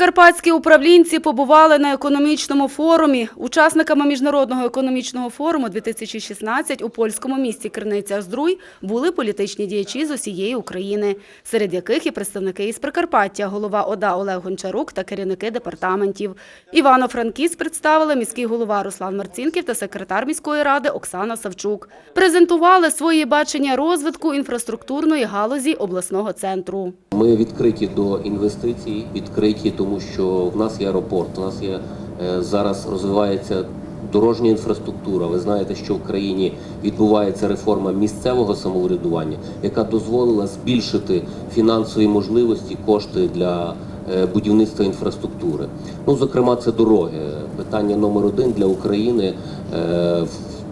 Прикарпатські управлінці побували на економічному форумі. Учасниками міжнародного економічного форуму 2016 у польському місті Криниця-Здруй були політичні діячі з усієї України, серед яких і представники із Прикарпаття, голова ОДА Олег Гончарук та керівники департаментів. Івано-Франківськ представили міський голова Руслан Марцінків та секретар міської ради Оксана Савчук. Презентували свої бачення розвитку інфраструктурної галузі обласного центру. Ми відкриті до інвестицій, відкриті, тому що в нас є аеропорт, у нас є е, зараз розвивається дорожня інфраструктура. Ви знаєте, що в країні відбувається реформа місцевого самоврядування, яка дозволила збільшити фінансові можливості, кошти для е, будівництва інфраструктури. Ну, зокрема, це дороги. Питання номер один для України. е,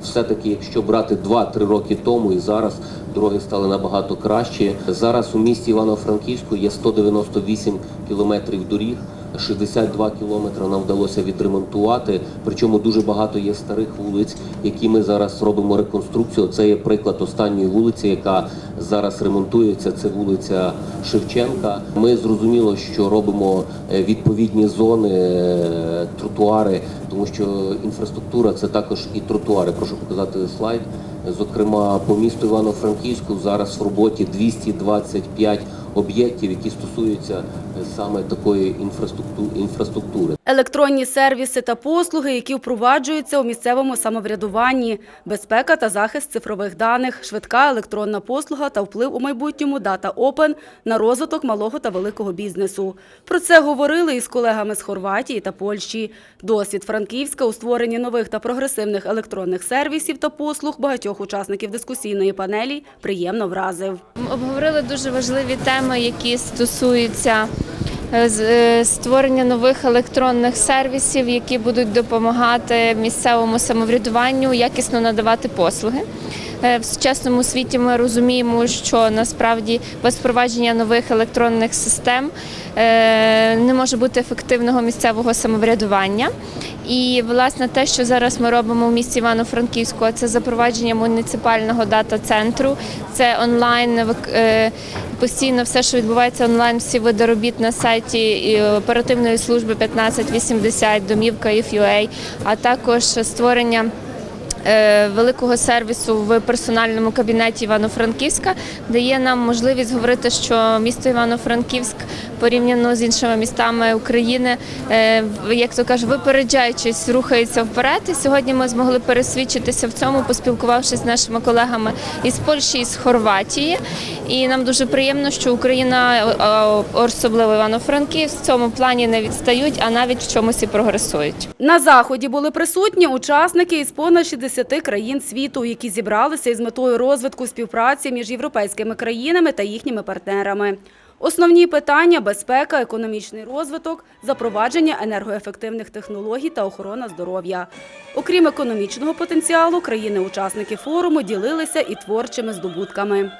все-таки, якщо брати 2-3 роки тому і зараз дороги стали набагато кращі. Зараз у місті Івано-Франківську є 198 кілометрів доріг. 62 кілометри нам вдалося відремонтувати. Причому дуже багато є старих вулиць, які ми зараз робимо реконструкцію. Це є приклад останньої вулиці, яка зараз ремонтується. Це вулиця Шевченка. Ми зрозуміло, що робимо е, відповідні зони, е, тротуари, тому що інфраструктура це також і тротуари. Прошу показати слайд. Зокрема, по місту Івано-Франківську зараз в роботі 225 об'єктів, які стосуються саме такої інфраструктури. Електронні сервіси та послуги, які впроваджуються у місцевому самоврядуванні, безпека та захист цифрових даних, швидка електронна послуга та вплив у майбутньому Data Open на розвиток малого та великого бізнесу. Про це говорили із колегами з Хорватії та Польщі. Досвід Франківська у створенні нових та прогресивних електронних сервісів та послуг багатьох учасників дискусійної панелі приємно вразив. Обговорили дуже важливі теми, які стосуються створення нових електронних сервісів, які будуть допомагати місцевому самоврядуванню якісно надавати послуги. Е, В сучасному світі ми розуміємо, що насправді без впровадження нових електронних систем е, не може бути ефективного місцевого самоврядування. І власне те, що зараз ми робимо в місті Івано-Франківську, це запровадження муніципального дата-центру, це онлайн е, постійно все, що відбувається онлайн, всі види робіт на сайті оперативної служби 1580, домівка IFUA, а також створення. Е, Великого сервісу в персональному кабінеті Івано-Франківська дає нам можливість говорити, що місто Івано-Франківськ порівняно з іншими містами України, е, як то кажуть, випереджаючись, рухається вперед. І сьогодні ми змогли пересвідчитися в цьому, поспілкувавшись з нашими колегами із Польщі і з Хорватії. І нам дуже приємно, що Україна, е, е, особливо Івано-Франківськ, в цьому плані не відстають, а навіть в чомусь і прогресують. На заході були присутні учасники із понад 60 країн світу, які зібралися із метою розвитку співпраці між європейськими країнами та їхніми партнерами. Основні питання – безпека, економічний розвиток, запровадження енергоефективних технологій та охорона здоров'я. Окрім економічного потенціалу, країни-учасники форуму ділилися і творчими здобутками.